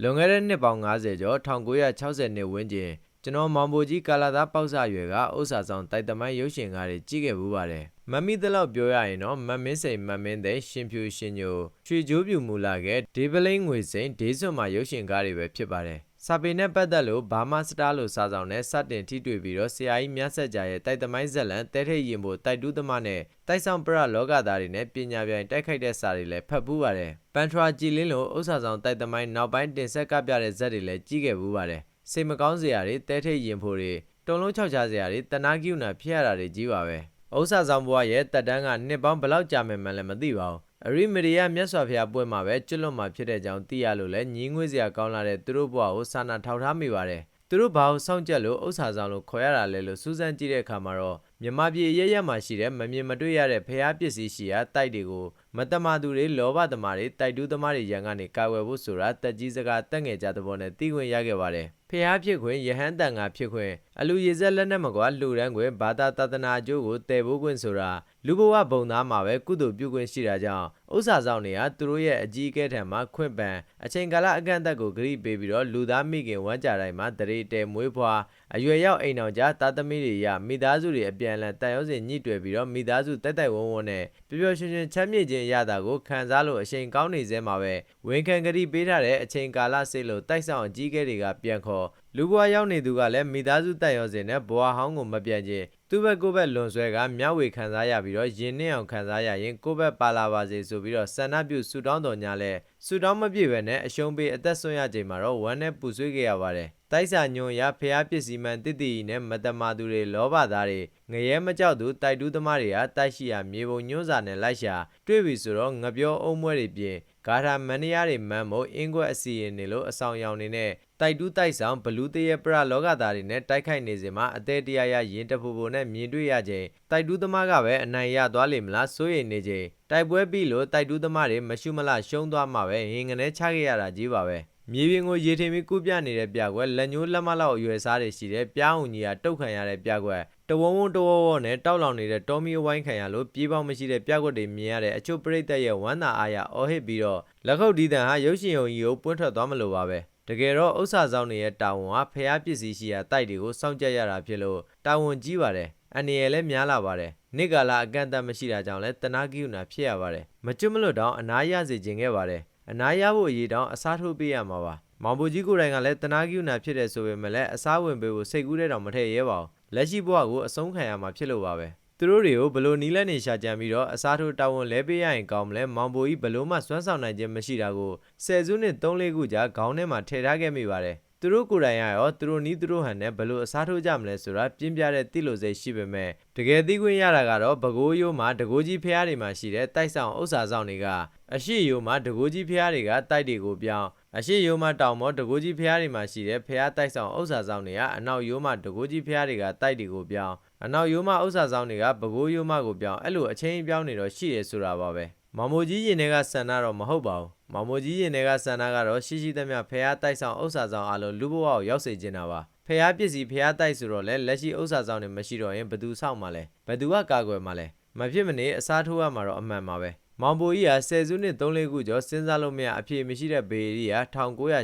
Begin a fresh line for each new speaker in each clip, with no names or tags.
လွန်ခဲ့တဲ့နှစ်ပေါင်း90ကျော်1960နှစ်ဝန်းကျင်ကျွန်တော်မောင်ဘိုကြီးကာလာသားပေါက်စရွယ်ကဥစ္စာဆောင်တိုက်တမိုင်းရုပ်ရှင်ကားတွေကြည့်ခဲ့မှုပါတယ်မမီတလောက်ပြောရရင်တော့မမင်းစိန်မမင်းသိရှင်ဖြူရှင်ညိုရွှေကြိုးပြူမူလာခဲ့ဒေဗလိန်ငွေစိန်ဒေးစွန်မှာရုပ်ရှင်ကားတွေပဲဖြစ်ပါတယ် စာပေနဲ့ပတ်သက်လို့ဘာမစတားလို့စာဆောင်နဲ့စတင်ထိတွေ့ပြီးတော့ဆရာကြီးမြတ်ဆက်ကြရဲ့တိုက်သမိုင်းဇက်လန်တဲထိတ်ရင်ဖို့တိုက်တူးသမားနဲ့တိုက်ဆောင်ပရလောကသားတွေနဲ့ပညာပြိုင်တိုက်ခိုက်တဲ့စာတွေလည်းဖတ်ပူးပါတယ်ပန်ထရာကြည်လင်းလိုဥစ္စာဆောင်တိုက်သမိုင်းနောက်ပိုင်းတင်ဆက်ကပြတဲ့ဇက်တွေလည်းကြီးခဲ့ပူးပါတယ်စိတ်မကောင်းစရာတွေတဲထိတ်ရင်ဖို့တွေတုံလုံးချောက်ချစရာတွေတနာကိူနာဖြစ်ရတာတွေကြီးပါပဲဥစ္စာဆောင်ဘွားရဲ့တက်တန်းကနှစ်ပေါင်းဘယ်လောက်ကြာမယ်မှလည်းမသိပါဘူး အရိမရီယာမြတ်စွာဘုရားပွဲမှာပဲကျွလွတ်မှာဖြစ်တဲ့ကြောင်းသိရလို့လဲညီးငွေ့စရာကောင်းလာတဲ့သူတို့ဘဝကိုစာနာထောက်ထားမိပါတယ်သူတို့ဘာလို့စောင့်ကြက်လို့ဥစ္စာဆောင်လို့ခေါ်ရတာလဲလို့စူးစမ်းကြည့်တဲ့အခါမှာတော့မြမပြည်ရရမှာရှိတဲ့မမြင်မတွေ့ရတဲ့ဖျားပစ္စည်းရှိရာတိုက်တွေကိုမတမာသူတွေလောဘသမားတွေတိုက်တူးသမားတွေရန်ကနေကာဝယ်ဖို့ဆိုတာတက်ကြီးစကားတက်ငယ်ကြတဲ့ဘောနဲ့တီးခွင့်ရခဲ့ပါတယ်ဖျားဖြစ်ခွင့်ယဟန်တန်ငါဖြစ်ခွင့်အလူရည်ဆက်လက်နဲ့မကွာလှူဒန်းခွင့်ဘာသာတသနာအကျိုးကိုတည်ဖို့ခွင့်ဆိုတာလူဘဝဘုံသားမှာပဲကုသိုလ်ပြုခွင့်ရှိတာကြောင့်ဥစ္စာဆောင်တွေကသူတို့ရဲ့အကြီးအကဲထံမှာခွင့်ပန်အချိန်ကာလအကန့်အသတ်ကိုဂရိပေးပြီးတော့လူသားမိခင်ဝမ်းကြတိုင်းမှာတရေတဲမွေးဖွားအရွယ်ရောက်အိမ်အောင်ကြားသားသမီးတွေရမိသားစုတွေအပြန်အလှန်တန်ရုံးစင်ညှိတွယ်ပြီးတော့မိသားစုတိုက်တိုက်ဝန်းဝန်းနဲ့ပျော်ပျော်ရွှင်ရွှင်ချမ်းမြေ့ခြင်းရတာကိုခံစားလို့အချိန်ကောင်းနေစဲမှာပဲဝန်ခံကတိပေးထားတဲ့အချိန်ကာလစိတ်လို့တိုက်ဆောင်အကြီးအကဲတွေကပြန်ခေါ်လူဘဝရောက်နေသူကလည်းမိသားစုတိုက်ရောစင်နဲ့ဘဝဟောင်းကိုမပြတ်ခြင်းသူ့ဘက်ကိုယ့်ဘက်လွန်ဆွဲကမျှဝေခံစားရပြီးတော့ယင်နှင်းအောင်ခံစားရရင်ကိုယ့်ဘက်ပါလာပါစေဆိုပြီးတော့ဆန္ဒပြုဆူတောင်းတော်ညာလဲဆူတောင်းမပြည့်ပဲနဲ့အရှုံးပေးအသက်ဆွရချိန်မှာတော့ဝမ်းနဲ့ပူဆွေးခဲ့ရပါတယ်တိုက်စာညွန်ရဖျားပစ္စည်းမှန်တည်တည်နဲ့မတမာသူတွေလောဘသားတွေငရဲမကြောက်သူတိုက်တူးသမားတွေကတိုက်ရှိရာမြေပုံညွန့်စာနဲ့လိုက်ရှာတွေ့ပြီဆိုတော့ငပြောအုံမွဲတွေပြင်ဂါထာမန္တရာတွေမန်းမို့အင်းကွက်အစီရင်နေလို့အဆောင်ရောင်နေနဲ့ တိုက်တူးတိုက်ဆောင်ဘလူးတရဲ့ပရလောကသားတွေနဲ့တိုက်ခိုက်နေစဉ်မှာအသေးတရားရရင်တပူပူနဲ့မြင်တွေ့ရချိန်တိုက်တူးသမားကပဲအနိုင်ရသွားလိမ့်မလားစိုးရိမ်နေချိန်တိုက်ပွဲပြီးလို့တိုက်တူးသမားတွေမရှုမလရှုံးသွားမှာပဲဟင်ငနဲ့ချခဲ့ရတာကြီးပါပဲမြေပြင်ကိုရေထင်ပြီးကုပြနေတဲ့ပြကွက်လက်ညှိုးလက်မလောက်အရွယ်စားတွေရှိတဲ့ပြားုံကြီးကတုတ်ခံရတဲ့ပြကွက်တဝုံဝုံတဝဝနဲ့တောက်လောင်နေတဲ့တောမီဝိုင်းခံရလို့ပြေးပေါင်းမရှိတဲ့ပြကွက်တွေမြင်ရတဲ့အချို့ပရိသတ်ရဲ့ဝမ်းသာအားရအော်ဟစ်ပြီးတော့လက်ခုပ်ဒီတန်ဟာရုပ်ရှင်ယုံကြီးကိုပွင့်ထွက်သွားမလို့ပါပဲ တကယ်တော့ဥစ္စာဆောင်တွေရဲ့တာဝန်ဟာဖျားပစ္စည်းရှိရာတိုက်တွေကိုစောင့်ကြရတာဖြစ်လို့တာဝန်ကြီးပါတယ်အနေရလည်းများလာပါတယ်နေ့ကာလအကန့်အသတ်မရှိတာကြောင့်လည်းတနာကိယူနာဖြစ်ရပါတယ်မကျွတ်မလွတ်တော့အနာရစေခြင်းခဲ့ပါတယ်အနာရဖို့အရေးတောင်းအစားထိုးပေးရမှာပါမောင်ဘူကြီးကိုယ်တိုင်ကလည်းတနာကိယူနာဖြစ်တယ်ဆိုပေမဲ့လည်းအစားဝင်ပေးဖို့စိတ်ကူးတဲ့တောင်မထည့်ရဲပါဘူးလက်ရှိဘဝကိုအဆုံးခံရမှာဖြစ်လို့ပါပဲ သူတို့တွေကိုဘလို့နီးလက်နေရှာကြံပြီးတော့အစားထိုးတာဝန်လဲပေးရရင်ကောင်းမလဲမောင်ဘိုကြီးဘလို့မှစွမ်းဆောင်နိုင်ခြင်းမရှိတာကိုဆယ်စုနှစ်3-4ခုကြာခေါင်းထဲမှာထည့်ထားခဲ့မိပါတယ်သူတို့ကိုယ်တိုင်ရရောသူတို့နီးသူတို့ဟန်နဲ့ဘလို့အစားထိုးကြမလဲဆိုတာပြင်းပြတဲ့တိလို့စိတ်ရှိပေမဲ့တကယ်သိခွင့်ရတာကတော့ဘကိုးရိုးမှာတကိုးကြီးဖျားတွေမှာရှိတဲ့တိုက်ဆောင်ဥစ္စာဆောင်တွေကအရှိယိုမှာတကိုးကြီးဖျားတွေကတိုက်တွေကိုပြောင်းအရှိယိုမှာတောင်မောတကိုးကြီးဖျားတွေမှာရှိတဲ့ဖျားတိုက်ဆောင်ဥစ္စာဆောင်တွေကအနောက်ယိုမှာတကိုးကြီးဖျားတွေကတိုက်တွေကိုပြောင်း အနောက်ယိုမှာဥစ္စာဆောင်တွေကဘကိုးယိုမှာကိုပြောင်းအဲ့လိုအချင်းပြောင်းနေတော့ရှိရဆိုတာပါပဲမမိုကြီးရင်တွေကဆန္ဒတော့မဟုတ်ပါဘူးမမိုကြီးရင်တွေကဆန္ဒကတော့ရှိရှိသမျှဖះတိုက်ဆောင်ဥစ္စာဆောင်အလုံးလူဘဝကိုရောက်စေချင်တာပါဖះပစ္စည်းဖះတိုက်ဆိုတော့လေလက်ရှိဥစ္စာဆောင်တွေမရှိတော့ရင်ဘသူဆောက်မှာလဲဘသူကကာကွယ်မှာလဲမဖြစ်မနေအစားထိုးရမှာတော့အမှန်ပါပဲ မောင်ပိုကြီးဟာဆယ်စုနှစ်3-4ခုကျော်စဉ်းစားလို့မရအဖြေမရှိတဲ့ဘေရီက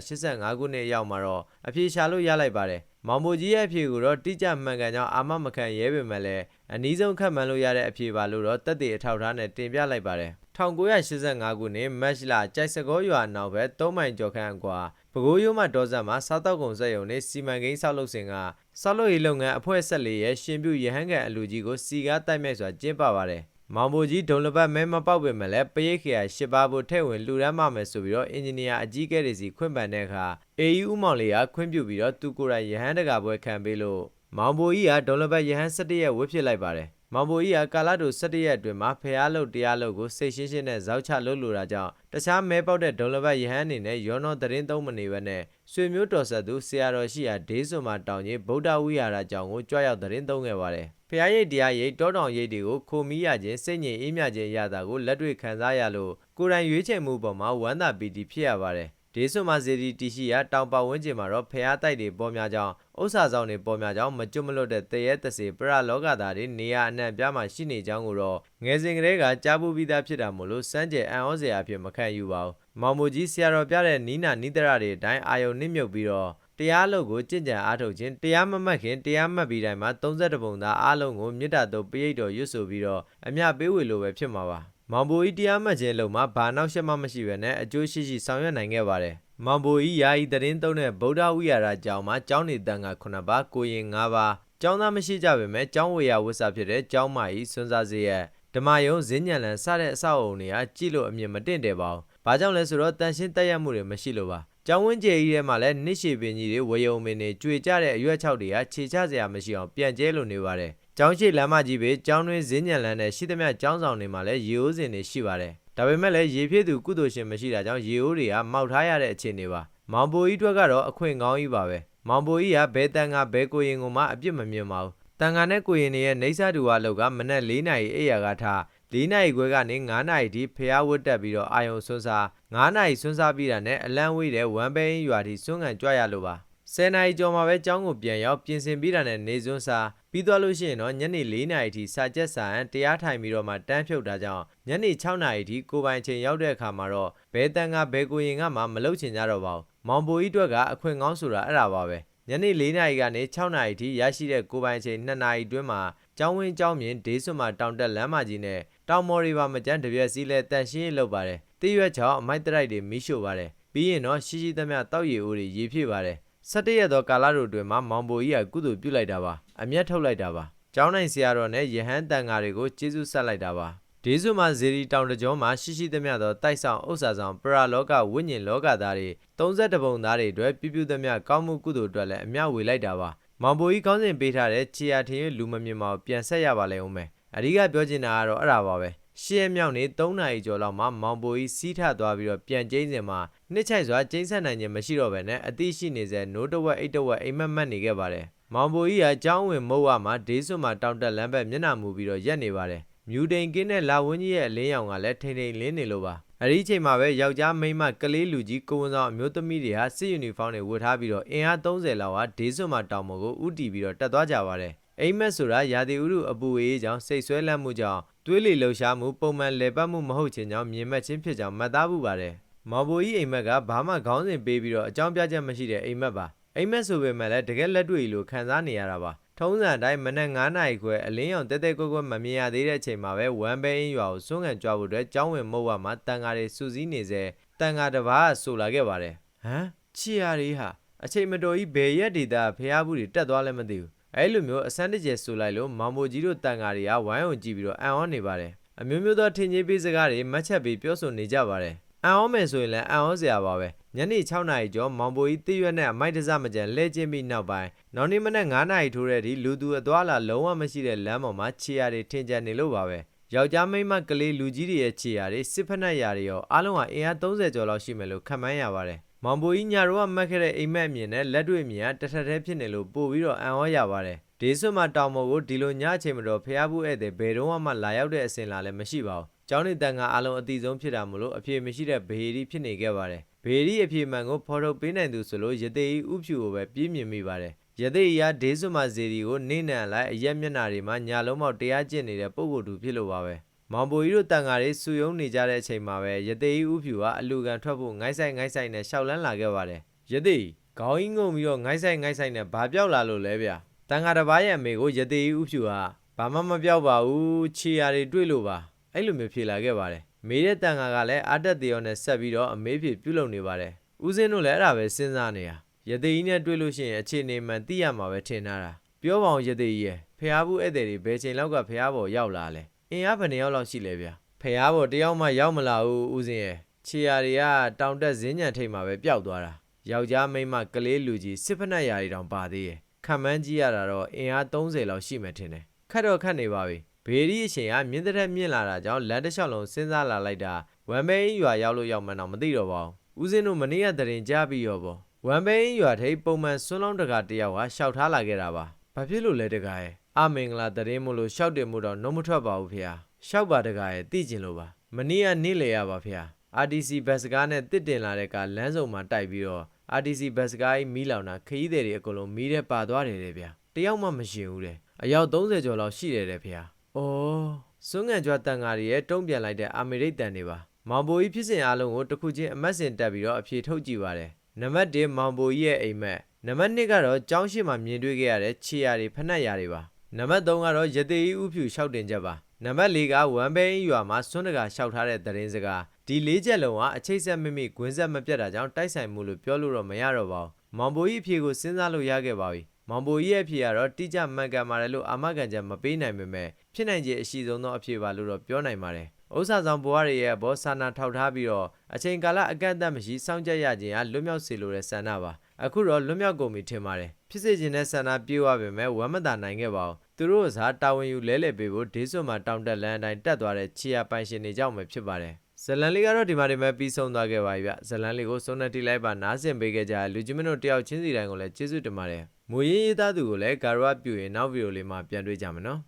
1985ခုနှစ်ရောက်မှာတော့အဖြေရှာလို့ရလိုက်ပါတယ်မောင်မိုကြီးရဲ့အဖြေကိုတော့တိကျမှန်ကန်ကြောင်းအာမမခံရဲပေမဲ့လည်းအနည်းဆုံးခက်မှန်လို့ရတဲ့အဖြေပါလို့တော့တက်တည်အထောက်အထားနဲ့တင်ပြလိုက်ပါတယ်1985ခုနှစ်မတ်လကြိုက်စကောရွာနောက်ဘက်3မိုင်ကျော်ခန့်အကွာပဲခူးရိုးမှဒေါ်ဆက်မှာစားတောက်ကုန်စက်ရုံနဲ့စီမံကိန်းဆောက်လုပ်စဉ်ကဆောက်လုပ်ရေးလုပ်ငန်းအဖွဲ့ဆက်လေးရဲ့ရှင်ပြုရဟန်းကန်အလူကြီးကိုစီကားတိုက်မြိုက်စွာကျင်းပပါတယ် မောင်ဘိုကြီးဒုံလပတ်မဲမပေါက်ပေမဲ့လည်းပရိတ်ခရာရှစ်ပါးဖို့ထဲ့ဝင်လှူဒန်းမှမယ်ဆိုပြီးတော့အင်ဂျင်နီယာအကြီးအကဲတွေစီခွင့်ပန်တဲ့အခါအေယူဦးမောင်လေးကခွင့်ပြုပြီးတော့သူကိုယ်တိုင်ရဟန်းတကာပွဲခံပေးလို့မောင်ဘိုကြီးကဒုံလပတ်ရဟန်း17ရက်ဝှက်ဖြစ်လိုက်ပါတယ် မောင်ဘိုကြီးကကာလာတို17ရက်အတွင်းမှာဖျားလုတ်တရားလုတ်ကိုစိတ်ရှင်းရှင်းနဲ့ဇောက်ချလုတ်လိုတာကြောင့်တခြားမဲပေါက်တဲ့ဒုံလဘတ်ယဟန်အနေနဲ့ယောနောသတင်းသုံးမနေဘဲနဲ့ဆွေမျိုးတော်ဆက်သူဆရာတော်ရှိရာဒေးစွန်မှာတောင်းကြီးဗုဒ္ဓဝိဟာရကြောင့်ကိုကြွရောက်သတင်းသုံးခဲ့ပါတယ်ဖျားရိတ်တရားရိတ်တောတောင်ရိတ်တွေကိုခိုမီးရခြင်းစိတ်ငြိမ်အေးမြခြင်းရတာကိုလက်တွေ့ခံစားရလို့ကိုယ်တိုင်ရွေးချယ်မှုပေါ်မှာဝမ်းသာပီတိဖြစ်ရပါတယ် ဒေးဆွမစေတီတီရှိရာတောင်ပတ်ဝန်းကျင်မှာတော့ဖျားတိုက်တွေပေါ်များကြောင်းဥစ္စာဆောင်တွေပေါ်များကြောင်းမကျွတ်မလွတ်တဲ့တရဲတစေပရလောကသားတွေနေရာအနှံ့ပြားမှာရှိနေကြောင်းကိုတော့ငယ်စဉ်ကလေးကကြားပူပြီးသားဖြစ်တာမို့လို့စမ်းကြယ်အံ့ဩစရာအဖြစ်မခံယူပါဘူးမောင်မူကြီးဆရာတော်ပြတဲ့နီးနာနီးတရတွေအတိုင်းအာယုံနစ်မြုပ်ပြီးတော့တရားလို့ကိုကြင်ကြံအားထုတ်ခြင်းတရားမမှတ်ခင်တရားမှတ်ပြီးတိုင်းမှာ32ပုံသားအားလုံးကိုမေတ္တာတော်ပိဋိတော်ရွတ်ဆိုပြီးတော့အမြပေးဝေလို့ပဲဖြစ်မှာပါ မောင်ဘိုဤတရားမှတ်ခြင်းလုံးမှာဘာနောက်ရှက်မှမရှိပဲနဲ့အကျိုးရှိရှိဆောင်ရွက်နိုင်ခဲ့ပါတယ်မောင်ဘိုဤယာယီသတင်းသုံးတဲ့ဗုဒ္ဓဝိဟာရကျောင်းမှာကျောင်းနေတန်ခါ9ပါးကိုရင်9ပါးကျောင်းသားမရှိကြပေမဲ့ကျောင်းဝေယဝတ်စာဖြစ်တဲ့ကျောင်းမကြီးစွန်းစားစေရဲ့ဓမ္မယုံဇင်းညံလန်စတဲ့အဆောက်အုံတွေကကြည့်လို့အမြင်မတင့်တယ်ပါဘူး။ဘာကြောင့်လဲဆိုတော့တန်ရှင်းတက်ရမှုတွေမရှိလို့ပါ။ကျောင်းဝင်းကျယ်ကြီးထဲမှာလည်းနှစ်ရှည်ပင်ကြီးတွေဝေယုံပင်တွေကျွေကြတဲ့အရွက်ချောက်တွေကခြေချစရာမရှိအောင်ပြန်ကျဲလို့နေပါတယ်။ ကျောင်းရှိလမ်းမကြီးပဲကျောင်းတွင်းဇင်းညံလန်နဲ့ရှိသမျှကျောင်းဆောင်တွေမှာလည်းရေအိုးစင်တွေရှိပါတယ်။ဒါပေမဲ့လည်းရေဖြစ်သူကုသိုလ်ရှင်မရှိတာကြောင့်ရေအိုးတွေကမောက်ထားရတဲ့အခြေအနေပါ။မောင်ပိုကြီးတွက်ကတော့အခွင့်ကောင်းကြီးပါပဲ။မောင်ပိုကြီးကဘဲတန်ကဘဲကိုရင်ကိုမှအပြစ်မမြင်ပါဘူး။တန်ခါနဲ့ကိုရင်တွေရဲ့နေဆတူဝါလောက်ကမနက်၄နာရီအိယာကထား၄နာရီခွဲကနေ9နာရီထိဖျားဝတ်တက်ပြီးတော့အာယုံဆွန်းစား9နာရီဆွန်းစားပြီးတာနဲ့အလန်းဝေးတဲ့ဝမ်ပဲင်းရွာထိစွန့်ကန်ကြွရလို့ပါ10နာရီကျော်မှာပဲကျောင်းကိုပြန်ရောက်ပြင်ဆင်ပြီးတာနဲ့နေစွန်းစား ပြီးသွားလို့ရှိရင်တော့ညနေ4နာရီထိစာကျက်စာအန်တရားထိုင်ပြီးတော့မှတန်းဖြုတ်တာကြောင့်ညနေ6နာရီထိကိုပိုင်ချိန်ရောက်တဲ့အခါမှာတော့ဘဲတန်ကဘဲကိုရင်ကမှမလုတ်ချင်ကြတော့ပါဘူးမောင်ပိုကြီးတွက်ကအခွင့်ကောင်းဆိုတာအဲ့ဒါပါပဲညနေ4နာရီကနေ6နာရီထိရရှိတဲ့ကိုပိုင်ချိန်2နာရီတွင်းမှာကျောင်းဝင်းကျောင်းမြင်ဒေးဆွတ်မှာတောင်တက်လမ်းမကြီးနဲ့တောင်မော်ရီပါမကြမ်းတပြက်စီးလဲတန်ရှင်းလုပ်ပါတယ်။တရွက်ချောင်းအမိုက်တရိုက်တွေမိရှို့ပါတယ်။ပြီးရင်တော့ရှိရှိသမျှတောက်ရည်အိုးတွေရေဖြည့်ပါတယ်။၁၇ရက်သောကာလတို့တွင်မှမောင်ဘိုကြီးကကုသိုလ်ပြုလိုက်တာပါ။ အမျက်ထုတ်လိုက်တာပါ။ကျောင်းနိုင်ဆရာတော်နဲ့ယဟန်တန်ဃာတွေကိုကျေးဇူးဆက်လိုက်တာပါ။ဒေးဆွမှာဇေရီတောင်တကြောမှာရှိရှိသမျှသောတိုက်ဆောင်ဥစ္စာဆောင်ပရာလောကဝိညာဉ်လောကသားတွေ32ပုံသားတွေအတွက်ပြပြသမျှကောင်းမှုကုသိုလ်အတွက်လည်းအမျှဝေလိုက်တာပါ။မောင်ဘိုကြီးကောင်းစဉ်ပေးထားတဲ့ခြေရထင်ရလူမမြင်မအောင်ပြန်ဆက်ရပါလေဦးမယ်။အဓိကပြောချင်တာကတော့အဲ့ဒါပါပဲ။ရှစ်ရက်မြောက်နေ့3နာရီကျော်လောက်မှာမောင်ဘိုကြီးစီးထသွားပြီးတော့ပြန်ကျင်းစင်မှာနှစ်ချိုက်စွာကျင်းဆက်နိုင်ခြင်းမရှိတော့ဘဲနဲ့အသိရှိနေစေနိုးတဝက်အိတ်တဝက်အိမ်မက်မက်နေခဲ့ပါတယ်။ မောင်ဘိုကြီးကကျောင်းဝင်မုတ်ဝမှာဒေးဆွမှာတောင်တက်လမ်းဘက်မျက်နှာမူပြီးတော့ရက်နေပါတယ်။မြူတိန်ကင်းတဲ့လာဝင်းကြီးရဲ့အလင်းရောင်ကလည်းထိန်ထိန်လင်းနေလို့ပါ။အဲဒီချိန်မှာပဲယောက်ျားမိန်းမကလေးလူကြီးကိုဝန်ဆောင်အမျိုးသမီးတွေဟာစစ်ယူနီဖောင်းတွေဝတ်ထားပြီးတော့အင်အား30လောက်ဟာဒေးဆွမှာတောင်ပေါ်ကိုဥတီပြီးတော့တက်သွားကြပါတယ်။အိမ်မက်ဆိုတာရာသီဥတုအပူအေးကြောင့်စိတ်ဆွဲလန့်မှုကြောင့်တွေးလေလှုပ်ရှားမှုပုံမှန်လေပတ်မှုမဟုတ်ခြင်းကြောင့်မြင်မဲ့ခြင်းဖြစ်ကြောင်းမှတ်သားမှုပါတယ်။မော်ဘိုကြီးအိမ်မက်ကဘာမှခေါင်းစဉ်ပေးပြီးတော့အကြောင်းပြချက်မရှိတဲ့အိမ်မက်ပါ။ အိမ်မက်ဆိုပေမဲ့လည်းတကယ်လက်တွေ့လို့ခံစားနေရတာပါ။ထုံးစံအတိုင်းမနက်9နာရီခွဲအလင်းရောင်တဲတဲကွက်ကွက်မမြင်ရသေးတဲ့အချိန်မှာပဲဝမ်ဘဲအင်းရွာကိုစွန့်ခံကြွားဖို့အတွက်ကျောင်းဝင်မုတ်ဝမှာတန်ဃာတွေစူးစီးနေစေတန်ဃာတစ်ပါးကဆိုလာခဲ့ပါတယ်။ဟမ်ချီယာတွေဟာအချိန်မတော်ကြီးဘယ်ရက်ဒေတာဖျားဘူးတွေတက်သွားလဲမသိဘူး။အဲ့လိုမျိုးအစမ်းတကျယ်ဆိုလိုက်လို့မောင်မိုကြီးတို့တန်ဃာတွေကဝိုင်းအောင်ကြည့်ပြီးတော့အံ့ဩနေပါတယ်။အမျိုးမျိုးသောထင်ကြီးပေးစကားတွေမှတ်ချက်ပြီးပြောဆိုနေကြပါတယ်။ အံ့ဩမယ်ဆိုရင်လည်းအံ့ဩစရာပါပဲညနေ6နာရီကျော်မောင်ဘိုကြီးတည့်ရွက်နဲ့အမိုက်တစမကြံလဲကျင်းပြီးနောက်ပိုင်းနောက်နေ့မနက်9နာရီထိုးတဲ့ဒီလူသူအသွားလာလုံးဝမရှိတဲ့လမ်းပေါ်မှာခြေရာတွေထင်ကြံနေလို့ပါပဲယောက်ျားမိန်းမကလေးလူကြီးတွေရဲ့ခြေရာတွေစစ်ဖက်နှက်ရာတွေရောအားလုံးဟာအင်အား30ကျော်လောက်ရှိမယ်လို့ခန့်မှန်းရပါတယ်မောင်ဘိုကြီးညာတော့မှတ်ခဲ့တဲ့အိမ်မက်အမြင်နဲ့လက်တွေ့အမြင်ကတထက်ထဲဖြစ်နေလို့ပို့ပြီးတော့အံ့ဩရပါတယ်ဒေးဆွမှာတောင်ပေါ်ကိုဒီလိုညအချိန်မတော်ဖျားဘူးဧည့်သည်ဘယ်တော့မှလာရောက်တဲ့အစဉ်လာလည်းမရှိပါဘူး ကျောင်းနေတန်ကအလုံးအတိဆုံးဖြစ်တာမလို့အပြေမရှိတဲ့ဘေရီဖြစ်နေခဲ့ပါတယ်ဘေရီအပြေမှန်ကိုဖော်ထုတ်ပေးနိုင်သူဆိုလို့ရသေးဤဥဖြူကိုပဲပြင်းမြင်မိပါတယ်ရသေးဤကဒေးဆွမှာဇေရီကိုနေနံလိုက်အရက်မျက်နာတွေမှာညာလုံးမောက်တရားကျင့်နေတဲ့ပုံကိုယ်သူဖြစ်လို့ပါပဲမောင်ဘိုကြီးတို့တန်ဃာတွေစူယုံနေကြတဲ့အချိန်မှာပဲရသေးဤဥဖြူကအလူကန်ထွက်ဖို့ငိုက်ဆိုင်ငိုက်ဆိုင်နဲ့ရှောက်လန်းလာခဲ့ပါတယ်ရသေးခေါင်းကြီးငုံပြီးတော့ငိုက်ဆိုင်ငိုက်ဆိုင်နဲ့ဘာပြောက်လာလို့လဲဗျာတန်ဃာတစ်ပါးရဲ့အမေကိုရသေးဤဥဖြူဟာဘာမှမပြောက်ပါဘူးခြေရာတွေတွေ့လို့ပါ အဲ့လိုမျိုးဖြေလာခဲ့ပါတယ်မေးတဲ့တန်ဃာကလည်းအာတက်တေရောနဲ့ဆက်ပြီးတော့အမေးဖြေပြုလုပ်နေပါတယ်ဦးစင်းတို့လည်းအဲ့ဒါပဲစဉ်းစားနေတာရသေးကြီးနဲ့တွေ့လို့ရှိရင်အခြေအနေမှန်သိရမှာပဲထင်ထားတာပြောပါအောင်ရသေးကြီးရဲ့ဖះဘူးဧည့်သည်တွေဘယ်ချိန်လောက်ကဖះဘော်ရောက်လာလဲအင်အားဘယ်နှယောက်လောက်ရှိလဲဗျာဖះဘော်တယောက်မှရောက်မလာဘူးဦးစင်းရဲ့ခြေရာတွေကတောင်တက်ဇင်းညံထိတ်မှာပဲပျောက်သွားတာယောက်ျားမိန်းမကလေးလူကြီးစစ်ဖက်နှက်ရာတွေတောင်ပါသေးရဲ့ခံမှန်းကြည့်ရတာတော့အင်အား30လောက်ရှိမှထင်တယ်ခက်တော့ခက်နေပါပြီ ဘေရီအချိန်ကမြင့်တဲ့မြင့်လာတာကြောင့်လမ်းတစ်လျှောက်လုံးစဉ်းစားလာလိုက်တာဝမ်ဘဲအင်းရွာရောက်လို့ရောက်မှန်းတော့မသိတော့ပါဘူးဦးစင်းတို့မနေ့ကတရင်ကြားပြီးရောပေါ့ဝမ်ဘဲအင်းရွာထိပ်ပုံမှန်ဆွန်းလောင်းတကာတယောက်ဟာရှောက်ထားလာခဲ့တာပါဘာဖြစ်လို့လဲတကာရဲ့အမင်္ဂလာတရင်မို့လို့ရှောက်တယ်မို့တော့နှုံးမထွက်ပါဘူးဖေဟာရှောက်ပါတကာရဲ့သိကျင်လို့ပါမနေ့ကနေ့လေရပါဖေဟာ RTC ဘတ်စကားနဲ့တစ်တင်လာတဲ့ကလမ်းစုံမှာတိုက်ပြီးတော့ RTC ဘတ်စကားကြီးမီးလောင်တာခရီးသည်တွေအကုန်လုံးမီးထဲပါသွားတယ်တဲ့ဗျာတယောက်မှမရှင်ဘူးတဲ့အယောက်30ကျော်လောက်ရှိတယ်တဲ့ဗျာ အော်စွန်းငံကျွတ်တန်ဃာတွေရဲ့တုံးပြန်လိုက်တဲ့အာမေရိတ်တန်တွေပါမောင်ဘိုကြီးဖြစ်စဉ်အားလုံးကိုတစ်ခုချင်းအမတ်စင်တက်ပြီးတော့အဖြေထုတ်ကြည့်ပါတယ်နံပါတ်1မောင်ဘိုကြီးရဲ့အိမ်မက်နံပါတ်2ကတော့ကျောင်းရှိမှာမြင်တွေ့ခဲ့ရတဲ့ခြေရာတွေဖက်နှက်ရာတွေပါနံပါတ်3ကတော့ရသေးကြီးဥဖြူလျှောက်တင်ချက်ပါနံပါတ်4ကဝမ်ဘဲအင်းရွာမှာစွန်းတကာလျှောက်ထားတဲ့သတင်းစကားဒီ၄ချက်လုံးကအချိတ်ဆက်မိမိဂွင်းဆက်မပြတ်တာကြောင့်တိုက်ဆိုင်မှုလို့ပြောလို့တော့မရတော့ပါဘူးမောင်ဘိုကြီးအဖြေကိုစဉ်းစားလို့ရခဲ့ပါပြီမောင်ဘိုကြီးရဲ့အဖြေကတော့တိကျမှန်ကန်ပါတယ်လို့အာမခံချက်မပေးနိုင်ပေမဲ့ ဖြစ်နိုင်ခြေအရှိဆုံးသောအဖြေပါလို့တော့ပြောနိုင်ပါတယ်ဥစ္စာဆောင်ဘွားတွေရဲ့ဘောဆန္ဒထောက်ထားပြီးတော့အချိန်ကာလအကန့်အသတ်မရှိစောင့်ကြရခြင်းဟာလွတ်မြောက်စေလိုတဲ့ဆန္ဒပါအခုတော့လွတ်မြောက်ကုန်ပြီထင်ပါတယ်ဖြစ်စေခြင်းနဲ့ဆန္ဒပြေဝပေမဲ့ဝမ်းမသာနိုင်ခဲ့ပါဘူးသူတို့အစားတာဝန်ယူလဲလှယ်ပေးဖို့ဒေးဆွန်မှာတောင်တက်လန်းအတိုင်းတက်သွားတဲ့ချီယာပိုင်ရှင်တွေကြောင့်ပဲဖြစ်ပါတယ်ဇလန်လေးကတော့ဒီမှာဒီမှာပြီးဆုံးသွားခဲ့ပါပြီဗျဇလန်လေးကိုစုံနဲ့တိလိုက်ပါနားဆင်ပေးခဲ့ကြတဲ့လူချင်းမင်းတို့တယောက်ချင်းစီတိုင်းကိုလည်းကျေးဇူးတင်ပါတယ်မူရင်းရေးသားသူကိုလည်းဂါရဝပြုရင်နောက်ဗီဒီယိုလေးမှာပြန်တွေ့ကြမယ်နော်